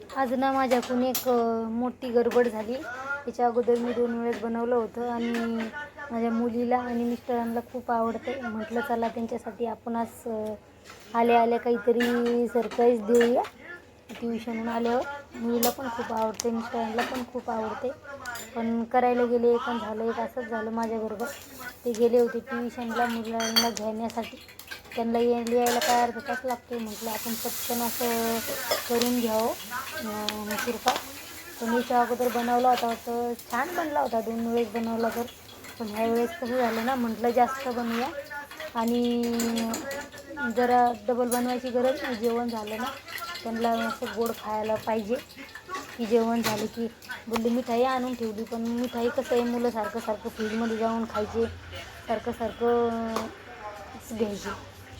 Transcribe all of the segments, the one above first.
आज ना माझ्याकडून एक मोठी गडबड झाली. त्याच्या अगोदर मी दोन वेळेस बनवलं होतं आणि माझ्या मुलीला आणि मिस्टरांना खूप आवडतं. म्हटलं चला त्यांच्यासाठी आपण आज आल्या आल्या काहीतरी सरप्राईज देऊया. ट्युशनहून आल्यावर मुलीला पण खूप आवडते मिस्टरांना पण खूप आवडते. पण करायला गेले पण झालं एक असंच झालं माझ्याबरोबर. ते गेले होते ट्युशनला मुलांना घेण्यासाठी. त्यांना ये लिहायला काय अर्धा तास लागतो म्हटलं. आपण पटकन असं करून घ्यावं. मसूरपा पण याच्या अगोदर बनवला होता. तर छान बनला होता. दोन वेळेस बनवला तर. पण ह्या वेळेस कसं झालं ना. म्हटलं जास्त बनवूया. आणि जरा डबल बनवायची गरज नाही. जेवण झालं ना. त्यांना असं गोड खायला पाहिजे. की जेवण झालं की बोलली मिठाई आणून ठेवली. पण मिठाई कसं आहे? मुलं सारखं सारखं फ्रीजमध्ये जाऊन खायचे. सारखं सारखं घ्यायचे.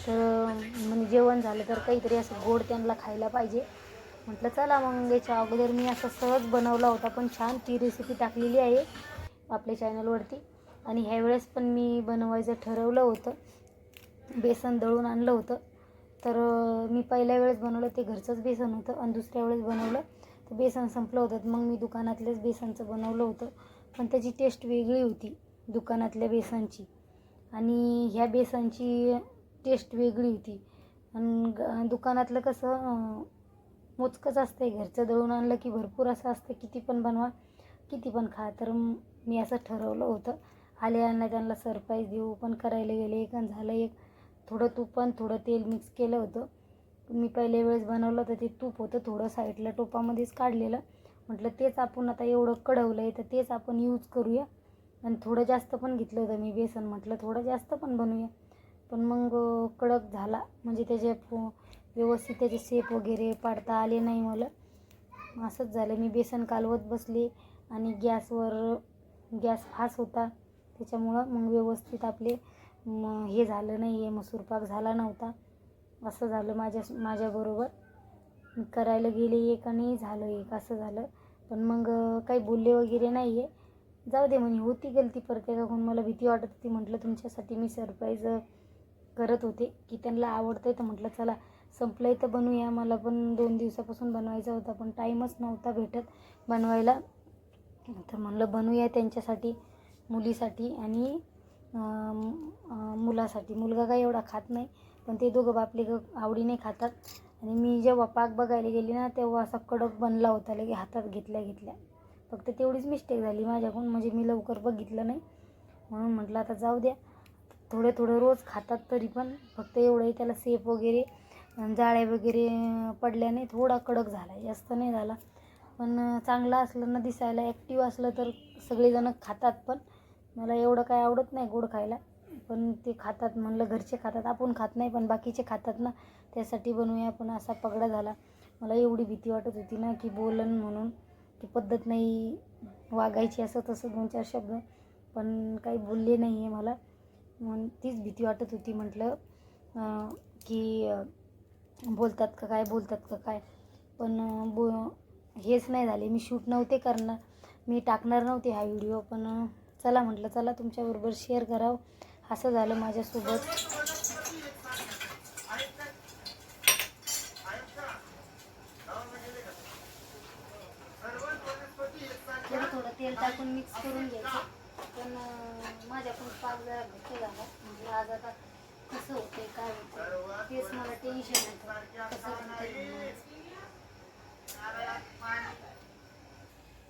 तर म्हणजे जेवण झालं तर काहीतरी असं गोड त्यांना खायला पाहिजे. म्हटलं चला मग याच्या अगोदर मी असं सहज बनवला होता पण छान ती रेसिपी टाकलेली आहे आपल्या चॅनलवरती आणि ह्यावेळेस पण मी बनवायचं ठरवलं होतं. बेसन दळून आणलं होतं. तर मी पहिल्या वेळेस बनवलं ते घरचंच बेसन होतं आणि दुसऱ्या वेळेस बनवलं. तर बेसन संपलं होतं. मग मी दुकानातलेच बेसनचं बनवलं होतं. पण त्याची टेस्ट वेगळी होती दुकानातल्या बेसनची. आणि ह्या बेसनची टेस्ट वेगळी होती. आणि ग- दुकानातलं कसं मोजकंच असतं आहे घरचं दळून आणलं की भरपूर असं असतं किती पण बनवा किती पण खा. तर मी असं ठरवलं होतं. आल्यानं त्यांना सरप्राईज देऊ पण करायला गेले एक आणि झालं एक. थोडं तूप पण थोडं तेल मिक्स केलं होतं. मी पहिल्या वेळेस बनवलं तर ते तूप होतं थोडं साईडला टोपामध्येच काढलेलं. म्हटलं तेच आपण आता एवढं कढवलं आहे तर तेच आपण यूज करूया. आणि थोडं जास्त पण घेतलं होतं मी बेसन म्हटलं थोडं जास्त पण बनवूया. पण मग कडक झाला. म्हणजे त्याचे पो- व्यवस्थित त्याचे शेप वगैरे पाडता आले नाही मला. असंच झालं. मी बेसन कालवत बसले आणि गॅसवर गॅस फास होता. त्याच्यामुळं मग व्यवस्थित आपले म, हे झालं नाही आहे मसूर पाक झाला नव्हता. असं झालं माझ्या माझ्याबरोबर. करायला गेले एक आणि झालं एक. असं झालं. पण मग काही बोलले वगैरे नाही आहे जाऊ दे म्हणे. होती गलती प्रत्येकाकडून मला भीती वाटत होती म्हटलं तुमच्यासाठी मी सरप्राईज करत होते की त्यांना आवडतं तर म्हटलं चला संपलं आहे तर बनवूया मला पण दोन दिवसापासून बनवायचा होता पण टाईमच नव्हता भेटत बनवायला. तर म्हणलं बनवूया त्यांच्यासाठी मुलीसाठी आणि मुलासाठी. मुलगा काय एवढा खात नाही पण ते दोघं बापले ग आवडीने खातात. आणि मी जेव्हा पाक बघायला गेली ना तेव्हा असा कडक बनला होता लगे हातात घेतल्या घेतल्या. फक्त तेवढीच मिस्टेक झाली माझ्याकडून. म्हणजे मी लवकर बघितलं नाही. म्हणून म्हटलं आता जाऊ द्या. थोडं थोडं रोज खातात तरी पण फक्त एवढंही त्याला सेप वगैरे जाळ्या वगैरे पडल्याने थोडा कडक झाला जास्त नाही झाला. पण चांगला असलं ना दिसायला ॲक्टिव्ह असलं तर सगळेजणं खातात पण. मला एवढं काय आवडत नाही गोड खायला. पण ते खातात म्हणलं घरचे खातात आपण खात नाही पण बाकीचे खातात ना. त्यासाठी बनवूया पण असा पगडा झाला. मला एवढी भीती वाटत होती ना की बोलन म्हणून की पद्धत नाही वागायची असं तसं दोन चार शब्द. पण काही बोलले नाही आहे मला. म्हणून तीच भीती वाटत होती. म्हटलं की बोलतात का काय बोलतात का काय? पण बो हेच नाही झाले. मी शूट नव्हते करणार. मी टाकणार नव्हते हा व्हिडिओ पण चला म्हटलं चला तुमच्याबरोबर शेअर करावं. असं झालं माझ्यासोबत. थोडं तेल टाकून मिक्स करून घ्यायचं. पण माझ्याकडून पाक जरा घट्ट झाला म्हणजे आज आता कसं होते काय होतं तेच मला टेन्शन येतं. कसं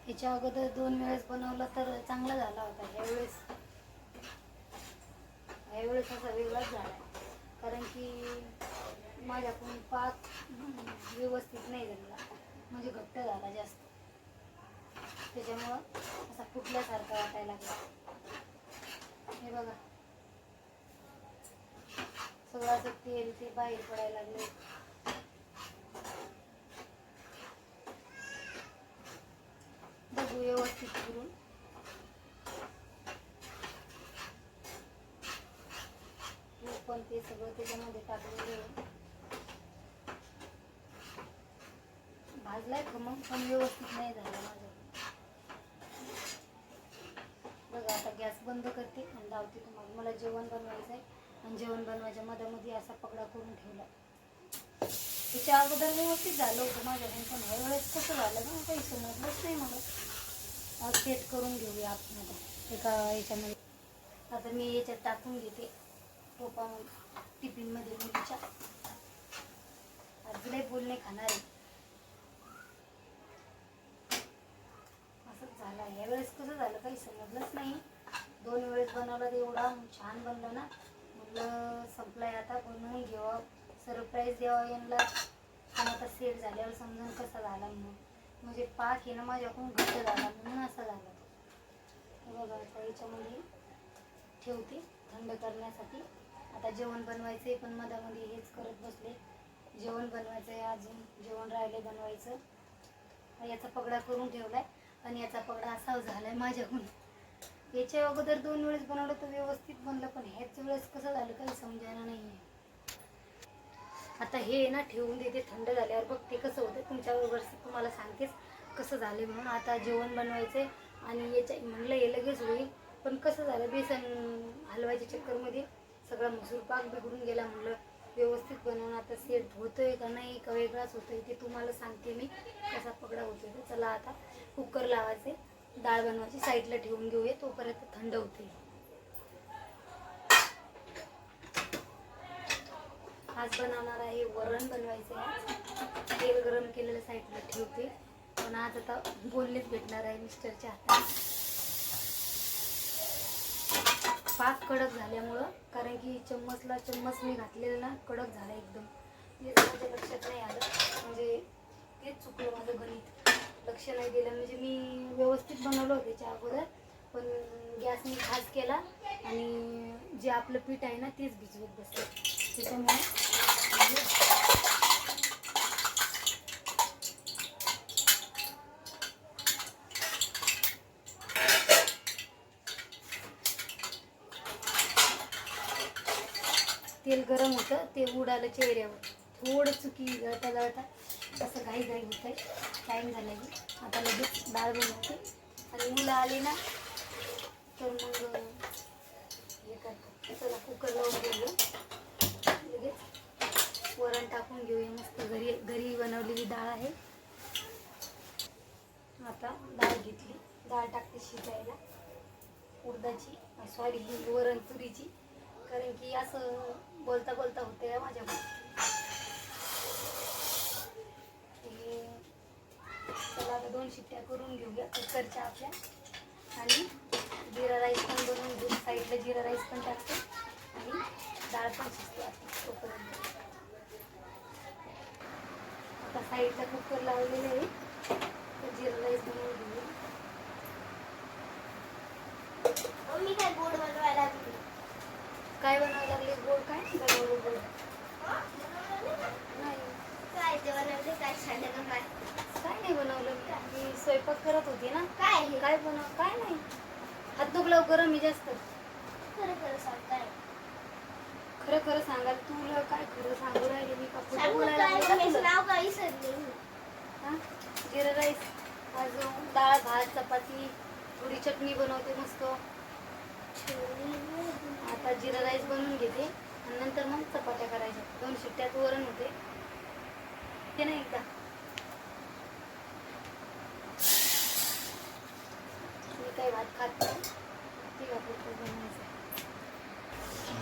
ह्याच्या अगोदर दोन वेळेस बनवलं तर चांगला झाला होता. ह्यावेळेस ह्यावेळेस असा वेगळाच झाला. कारण की माझ्याकडून पाक व्यवस्थित नाही झाला म्हणजे घट्ट झाला जास्त. त्याच्यामुळं असा फुटल्यासारखा वाटायला लागला. हे बघा. सगळं असं तेल ते बाहेर पडायला लागले. बघू व्यवस्थित करून. तूप पण ते सगळं त्याच्यामध्ये टाकलेलं आहे भाजलाय मग पण व्यवस्थित नाही झालं माझं बघा आता गॅस बंद करते आणि लावते तुम्हाला. मला जेवण बनवायचं आहे आणि जेवण बनवायच्या मधामध्ये असा पगडा करून ठेवला. त्याच्या अगोदर व्यवस्थित झालं होतं माझ्याकडून पण ह्या वेळेस कसं झालं ना काही समजलंच नाही मला. सेट करून घेऊया आपण आता एका याच्यामध्ये. आता मी याच्यात टाकून घेते टोपा टिफिनमध्ये मुलीच्या. आज बोलणे खाणार. आहे असंच झालं यावेळेस कसं झालं काही समजलंच नाही. दोन वेळेस बनवला तर एवढा छान बनलं ना. म्हणलं संपलाय आता बनवून घ्यावं. सरप्राईज द्यावा यांना. पण आता सेट झाल्यावर समजून कसा झाला म्हणून. म्हणजे पाक आहे ना माझ्याकडून घट्ट झाला. म्हणून असा झाला. तो बघा आता याच्यामध्ये ठेवते थंड करण्यासाठी. आता जेवण बनवायचं आहे पण मधामध्ये हेच करत बसले. जेवण बनवायचं आहे अजून जेवण राहिले बनवायचं. याचा पगडा करून ठेवलाय. आणि याचा पगडा असा झालाय माझ्याकडून. याच्या अगोदर दोन वेळेस बनवलं तर व्यवस्थित बनलं पण ह्याच वेळेस कसं झालं काही समजायला नाही आहे आता हे ना ठेवून देते थंड झाल्यावर बघ ते कसं होतं. तुमच्याबरोबर तुम्हाला सांगतेच कसं झालं म्हणून. आता जेवण बनवायचंय आणि याच्या म्हणलं हे लगेच होईल पण कसं झालं? बेसन हलवायच्या चक्करमध्ये सगळा मसूर पाक बिघडून गेला म्हणलं. व्यवस्थित बनवून आता सेट होतोय का नाही का वेगळाच होतोय ते तुम्हाला सांगते मी कसा पकडा होतोय. चला आता कुकर लावायचे डाळ बनवायची साईडला ठेवून घेऊया तोपर्यंत थंड होते. आज बनवणार आहे वरण बनवायचे आहे. तेल गरम केलेलं साईडला ठेवते. पण आज आता बोललेच भेटणार आहे मिस्टरच्या हातात. पाक कडक झाल्यामुळं कारण की चम्मचला चम्मच मी घातलेलं ना कडक झाला एकदम. ते माझ्या लक्षात नाही आलं. म्हणजे तेच चुकलं माझं गणित. लक्ष नाही दिलं. म्हणजे मी व्यवस्थित बनवलं होतं त्याच्या अगोदर. पण गॅस मी खास केला आणि जे आपलं पीठ आहे ना तेच भिजवत बसते त्याच्यामुळे तेल गरम होतं. ते उडालं चेहऱ्यावर. थोडं चुकी गळता गळता असं घाई घाई होत आहे टाईम झाला की. आता लगेच डाळ बनवते. आणि मुलं आली ना तर मग हे करतो. चला कुकर लावून घेऊया. लगेच वरण टाकून घेऊया. मस्त घरी घरी बनवलेली डाळ आहे. आता डाळ घेतली. डाळ टाकते शिजायला. उडदाची सॉरी वरण तुरीची. कारण की असं बोलता बोलता होते माझ्या चला आता दोन शिट्ट्या करून घेऊया कुकरच्या आपल्या. आणि जिरा राईस पण बनवून घेऊ साईडला जिरा राईस पण टाकते. आणि डाळ पण शिजते तोपर्यंत. आता साईडला कुकर लावलेलं आहे. तर जिरा राईस बनवून घेऊया. मम्मी काय गोड बनवायला लागली? काय बनवायला लागले? गोड काय? बनवलं गोड. नाही. काय ते काय सांगा काय? काय नाही बनवलं. मी. स्वयंपाक करत होती ना. काय हे काय बनव काय नाही. हात दुखल्यावर गरम मी जास्त. खरं खरं सांगताय खरं खरं सांगाल तुला काय खरं सांगू राहिले? मी का खोटं सांगू बोलायला काय? लागले. का मम्मीचं तुला? नाव काय विसरले मी. हा? जिरा राईस अजून डाळ भात चपाती थोडी चटणी बनवते मस्त. आता जिरा राईस बनवून घेते आणि नंतर मग चपात्या करायच्या. दोन शिट्ट्यात वरण होते. ते नाही एकदा मी काही भात खात नाही ती वापरतो बनवायचं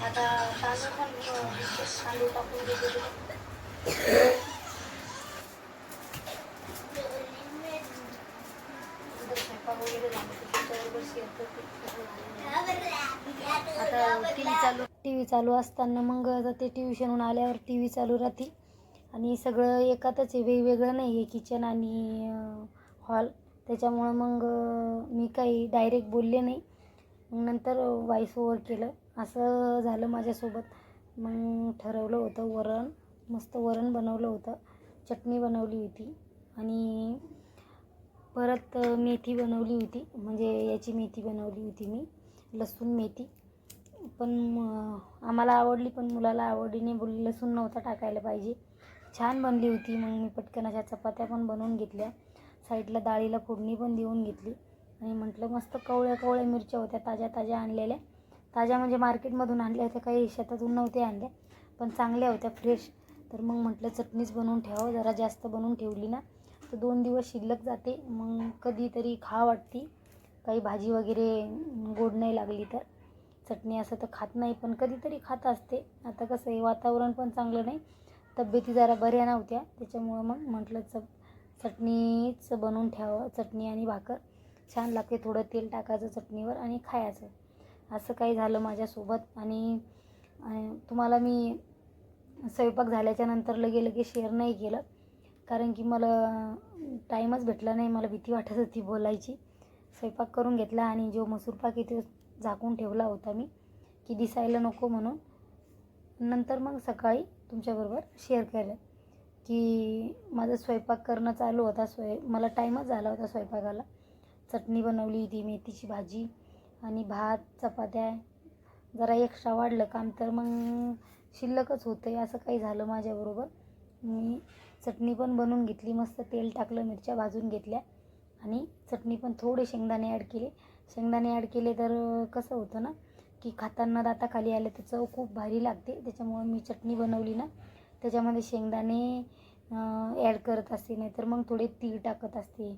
आता तांदूळ पण अं, तांदूळ टाकून देते त्याच्यात. नंतर स्वयंपाक वगैरे झाला की त्याच्याबरोबर शेअर करते कसं झालं नाही. आता टी व्ही चालू. टी व्ही चालू असताना मग आता ते ट्युशनहून आल्यावर टी व्ही चालू राहते. आणि सगळं एकातच आहे वेगवेगळं नाही आहे किचन आणि हॉल त्याच्यामुळं मग मी काही डायरेक्ट बोलले नाही. मग नंतर व्हॉइस ओवर केलं. असं झालं माझ्यासोबत. मग ठरवलं होतं वरण मस्त वरण बनवलं होतं. चटणी बनवली होती. आणि परत मेथी बनवली होती. म्हणजे याची मेथी बनवली होती मी. लसूण मेथी. पण आम्हाला आवडली पण मुलाला आवडली नाही बोलली लसूण नव्हता टाकायला पाहिजे. छान बनली होती मग मी पटकन अशा चपात्या पण बनवून घेतल्या. साईडला डाळीला फोडणी पण देऊन घेतली. आणि म्हटलं मस्त कवळ्या कवळ्या मिरच्या होत्या ताज्या ताज्या आणलेल्या. ताज्या म्हणजे मार्केटमधून आणल्या होत्या काही शेतातून नव्हत्या आणल्या पण चांगल्या होत्या फ्रेश. तर मग म्हटलं चटणीच बनवून ठेवावं जरा जास्त बनवून ठेवली ना. तर दोन दिवस शिल्लक जाते मग कधीतरी खा वाटती. काही भाजी वगैरे गोड नाही लागली तर. चटणी असं तर खात नाही पण कधीतरी खात असते. आता कसं आहे वातावरण पण चांगलं नाही. तब्येती जरा बऱ्या नव्हत्या त्याच्यामुळं मग म्हटलं च चटणीच बनवून ठेवावं चटणी आणि भाकर. छान लागते थोडं तेल टाकायचं चटणीवर आणि खायचं. असं काही झालं माझ्यासोबत आणि तुम्हाला मी स्वयंपाक झाल्याच्यानंतर लगे लगे शेअर नाही केलं. कारण की मला टाईमच भेटला नाही मला भीती वाटत होती बोलायची. स्वयंपाक करून घेतला आणि जो मसूर पाक येते झाकून ठेवला होता मी की दिसायला नको म्हणून. नंतर मग सकाळी तुमच्याबरोबर शेअर केलं की माझं स्वयंपाक करणं चालू होता स्वय मला टाईमच झाला होता स्वयंपाकाला. चटणी बनवली होती मेथीची भाजी आणि भात चपात्या. जरा एक्स्ट्रा वाढलं काम तर मग शिल्लकच होतं आहे असं काही झालं माझ्याबरोबर. मी चटणी पण बनवून घेतली मस्त तेल टाकलं मिरच्या भाजून घेतल्या आणि चटणी पण थोडे शेंगदाणे ॲड केले. शेंगदाणे ॲड केले तर कसं होतं ना की खाताना दाताखाली आले तर चव खूप भारी लागते. त्याच्यामुळं मी चटणी बनवली ना त्याच्यामध्ये शेंगदाणे ॲड करत असते नाहीतर मग थोडे तीळ टाकत असते.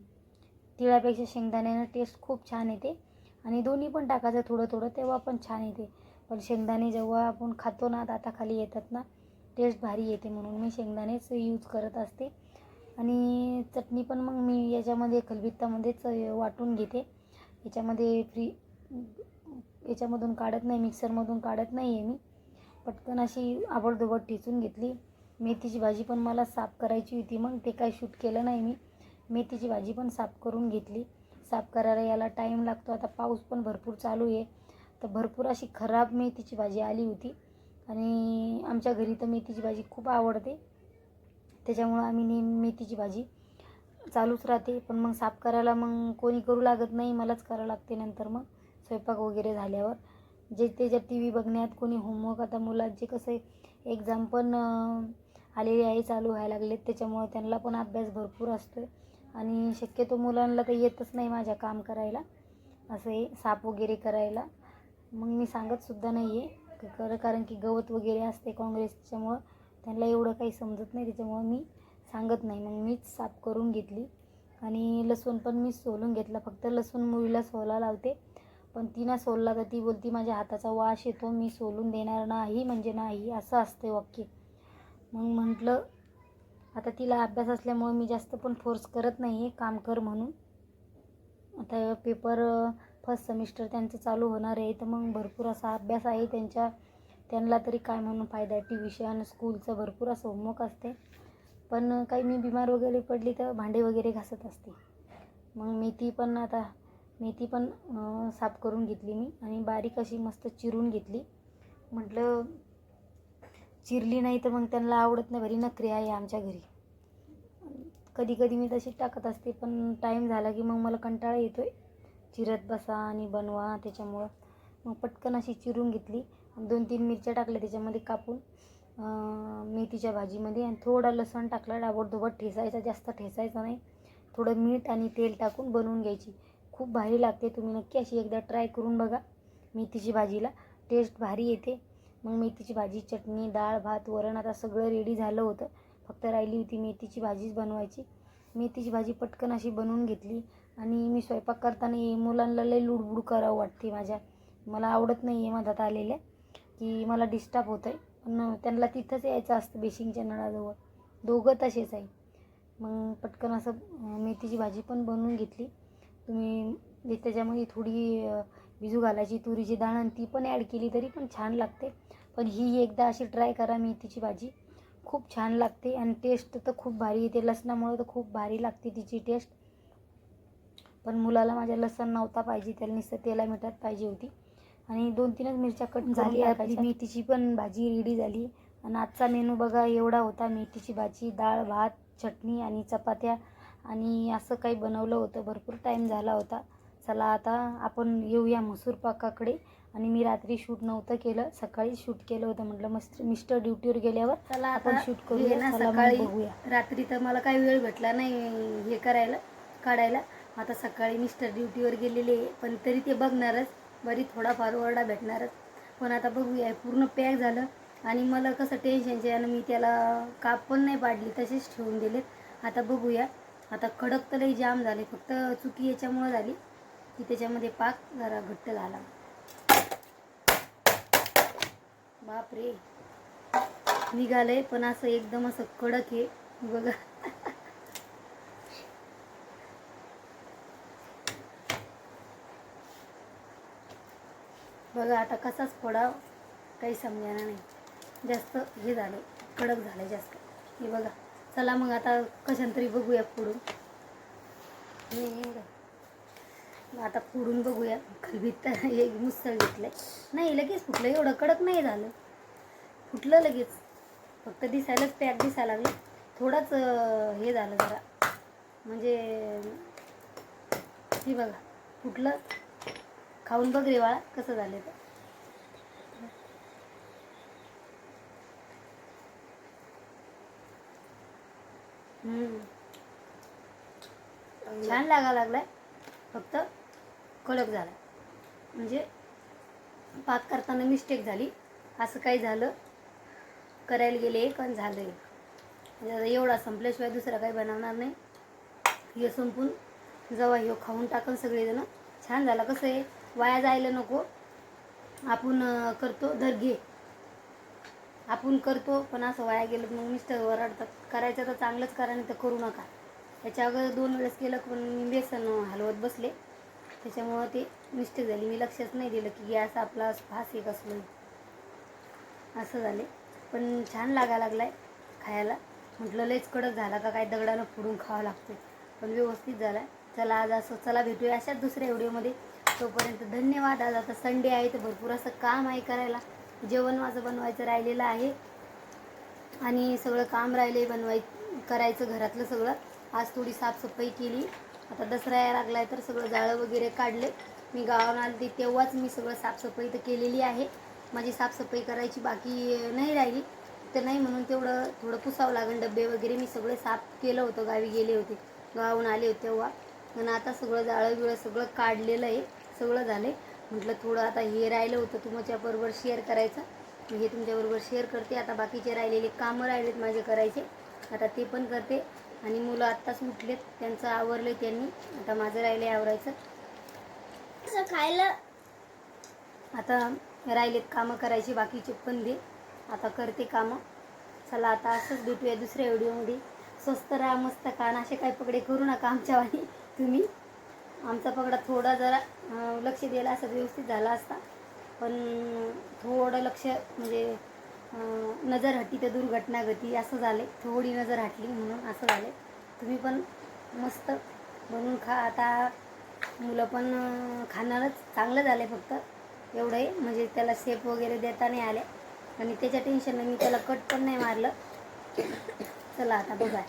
तिळापेक्षा शेंगदाण्यानं टेस्ट खूप छान येते. आणि दोन्ही पण टाकायचं थोडं थोडं तेव्हा पण छान येते. पण शेंगदाणे जेव्हा आपण खातो ना दाताखाली येतात ना टेस्ट भारी येते म्हणून मी शेंगदाणेच यूज करत असते. आणि चटणी पण मग मी याच्यामध्ये खलबित्तामध्येच वाटून घेते. याच्यामध्ये फ्री याच्यामधून काढत नाही मिक्सरमधून काढत नाही आहे मी. पटकन अशी आवडदोबड ठेचून घेतली. मेथीची भाजी पण मला साफ करायची होती मग ते काय शूट केलं नाही मी. मेथीची भाजी पण साफ करून घेतली. साफ करायला याला टाईम लागतो. आता पाऊस पण भरपूर चालू आहे. तर भरपूर अशी खराब मेथीची भाजी आली होती. आणि आमच्या घरी तर मेथीची भाजी खूप आवडते. त्याच्यामुळं आम्ही नेहमी मेथीची भाजी चालूच राहते. पण मग साफ करायला मग कोणी करू लागत नाही. मलाच करावं लागते नंतर मग स्वयंपाक वगैरे झाल्यावर. जे त्याच्यात टी व्ही बघण्यात कोणी होमवर्क आता मुलांचे कसं आहे एक्झाम पण आलेली आहे चालू व्हायला लागलेत. त्याच्यामुळं त्यांना पण अभ्यास भरपूर असतो आहे आणि शक्यतो मुलांना तर येतच नाही माझ्या काम करायला. असं आहे साप वगैरे करायला. मग मी सांगतसुद्धा नाही आहे कर कारण की गवत वगैरे असते काँग्रेसच्यामुळं. त्यांना एवढं काही समजत नाही. त्याच्यामुळं मी सांगत नाही. मग मीच साफ करून घेतली. आणि लसूण पण मी सोलून घेतला. फक्त लसूण मुलीला सोला लावते. पण तिनं सोलला तर ती बोलती माझ्या हाताचा वास येतो. मी सोलून देणार नाही म्हणजे नाही. असं असते वाक्य. मग म्हटलं आता तिला अभ्यास असल्यामुळं मी जास्त पण फोर्स करत नाही आहे काम कर म्हणून. आता पेपर फर्स्ट सेमिस्टर त्यांचं चालू होणार आहे. तर मग भरपूर असा अभ्यास आहे. त्यांच्या त्यांना तरी काय म्हणून फायदा आहे? ट्युशन स्कूलचं भरपूर असं होमवर्क असते. पण काही मी बिमार वगैरे पडली तर भांडे वगैरे घासत असते. मग मेथी पण आता मेथी पण साफ करून घेतली मी आणि बारीक अशी मस्त चिरून घेतली. म्हटलं चिरली नाही तर मग त्यांना आवडत नाही भरी नखरी आहे आमच्या घरी. कधी कधी मी तशी टाकत असते पण टाईम झाला की मग मला कंटाळा येतो आहे चिरत बसा आणि बनवा त्याच्यामुळं. मग पटकन अशी चिरून घेतली. दोन तीन मिरच्या टाकल्या त्याच्यामध्ये कापून. मेथीच्या भाजीमध्ये आणि थोडा लसण टाकला डाबडधोबड ठेसायचं जास्त ठेसायचं नाही. थोडं मीठ आणि तेल टाकून बनवून घ्यायची. खूप भारी लागते तुम्ही नक्की अशी एकदा ट्राय करून बघा मेथीची भाजीला. टेस्ट भारी येते. मग मेथीची भाजी चटणी डाळ भात वरण आता सगळं रेडी झालं होतं. फक्त राहिली होती मेथीची भाजीच बनवायची. मेथीची भाजी पटकन अशी बनवून घेतली आणि मी स्वयंपाक करताना मुलांना लई लुडबुड करावं वाटते माझ्या. मला आवडत नाही आहे मधात आलेल्या की मला डिस्टर्ब होतं आहे पण त्यांना तिथंच यायचं असतं बेशिंगच्या नळाजवळ. दोघं तसेच आहे. मग पटकन असं मेथीची भाजी पण बनवून घेतली. तुम्ही म्हणजे त्याच्यामध्ये थोडी भिजू घालायची तुरीची डाळ आणि ती पण ॲड केली तरी पण छान लागते. पण ही एकदा अशी ट्राय करा मेथीची भाजी. खूप छान लागते आणि टेस्ट तर खूप भारी येते. लसणामुळे तर खूप भारी लागते तिची टेस्ट पण मुलाला माझ्या लसण नव्हता पाहिजे त्याला नुसतं तेला मिठात पाहिजे होती. आणि दोन तीनच मिरच्या कट झाली आपली मेथीची पण भाजी रेडी झाली. आणि आजचा मेनू बघा एवढा होता मेथीची भाजी डाळ भात चटणी आणि चपात्या. आणि असं काही बनवलं होतं भरपूर टाईम झाला होता. चला आता आपण येऊया मसूर पाकाकडे. आणि मी रात्री शूट नव्हतं केलं. सकाळी शूट केलं होतं. म्हटलं मस्त मिस्टर ड्युटीवर गेल्यावर चला आपण शूट करूया. सकाळी. बघूया. रात्री तर मला काही वेळ भेटला नाही हे करायला काढायला. आता सकाळी मिस्टर ड्युटीवर गेलेले पण तरी ते बघणारच. बरी थोडाफार ओरडा भेटणारच. पण आता बघूया पूर्ण पॅक झालं आणि मला कसं टेन्शनचे आणि मी त्याला काप पण नाही पाडली तसेच ठेवून दिलेत. आता बघूया. आता कडक तर लई जाम झाले फक्त चुकी याच्यामुळं झाली की त्याच्यामध्ये पाक जरा घट्ट झाला. बापरे. निघालंय पण असं एकदम असं कडक आहे. बघा. बघा आता कसाच फोडाव काही समजायला नाही. जास्त हे झालं कडक झालं जास्त. हे बघा चला मग आता कशान तरी बघूया फोडून हे मग आता फोडून बघूया. खलबीत तर हे मुसळ घेतलंय. नाही लगेच फुटलं. एवढं कडक नाही झालं. फुटलं लगेच. फक्त दिसायलाच पॅक दिसायला लागलं. थोडंच हे झालं जरा. म्हणजे हे बघा फुटलं. खाऊन बघ रेवाळा कसं झालं तर छान लागा लागलाय. फक्त कडक झाला म्हणजे पाक करताना मिस्टेक झाली. असं काही झालं करायला गेले पण झालं म्हणजे आता एवढा संपल्याशिवाय दुसरा काही बनवणार नाही. हे संपून जेव्हा हे खाऊन टाकन सगळेजण. छान झाला कसं आहे? वाया जायला नको. आपण करतो धर घे. आपण करतो पण असं वाया गेलं मग मिस्टर ओरडतात. करायचं तर चांगलंच करा नाही तर करू नका. त्याच्या अगोदर दोन वेळेस केलं पण मी बेसन हलवत बसले. त्याच्यामुळं ते मिस्टेक झाली. मी लक्षच नाही दिलं की गॅस आपला फास एक असलो असं झाले. पण छान लागा लागलाय खायला. म्हटलं लयच कडक झाला का काय दगडानं फोडून खावं लागतो पण व्यवस्थित झाला चला आज असं चला भेटूया अशाच दुसऱ्या व्हिडिओमध्ये. तोपर्यंत धन्यवाद आज आता संडे आहे तर भरपूर असं काम आहे करायला. जेवण माझं बनवायचं राहिलेलं आहे. आणि सगळं काम राहिले बनवाय करायचं घरातलं सगळं. आज थोडी साफसफाई केली. आता दसरा यायला लागलाय तर सगळं जाळं वगैरे काढले. मी गावाला आले तेव्हाच मी सगळं साफसफाई तर केलेली आहे. माझी साफसफाई करायची बाकी नाही राहिली. तर नाही म्हणून तेवढं थोडं पुसावं लागेल. डबे वगैरे मी सगळे साफ केलं होतं गावी गेले होते. गावाहून आले होते तेव्हा. आणि आता सगळं जाळं बिळं सगळं काढलेलं आहे. सगळं झालं आहे म्हटलं थोडं आता हे राहिलं होतं तुमच्याबरोबर शेअर करायचं. मी हे तुमच्याबरोबर शेअर करते. आता बाकीचे राहिलेले कामं राहिलेत माझे करायचे. आता ते पण करते. आणि मुलं आत्ताच उठलेत. त्यांचं आवरलं त्यांनी. आता माझं राहिले आवरायचं. असं खायला? आता राहिलेत कामं करायची. बाकीचे पण दे. आता करते कामं. चला आता असंच भेटूया दुसऱ्या व्हिडिओमध्ये स्वस्त राहा मस्त कान असे काही पकडे करू नका आमच्यावानी. तुम्ही? आमचा पगडा थोडा जरा लक्ष द्यायला असं व्यवस्थित झाला असता. पण थोडं लक्ष म्हणजे नजर हटी तर दुर्घटना गती असं झाले थोडी नजर हटली म्हणून असं झाले तुम्ही पण मस्त बनवून खा. आता मुलं पण खाणारच. चांगलं झालं फक्त. एवढंही. म्हणजे त्याला शेप वगैरे देता नाही आले आणि त्याच्या टेन्शननं मी त्याला कट पण नाही मारलं. चला आता बघा.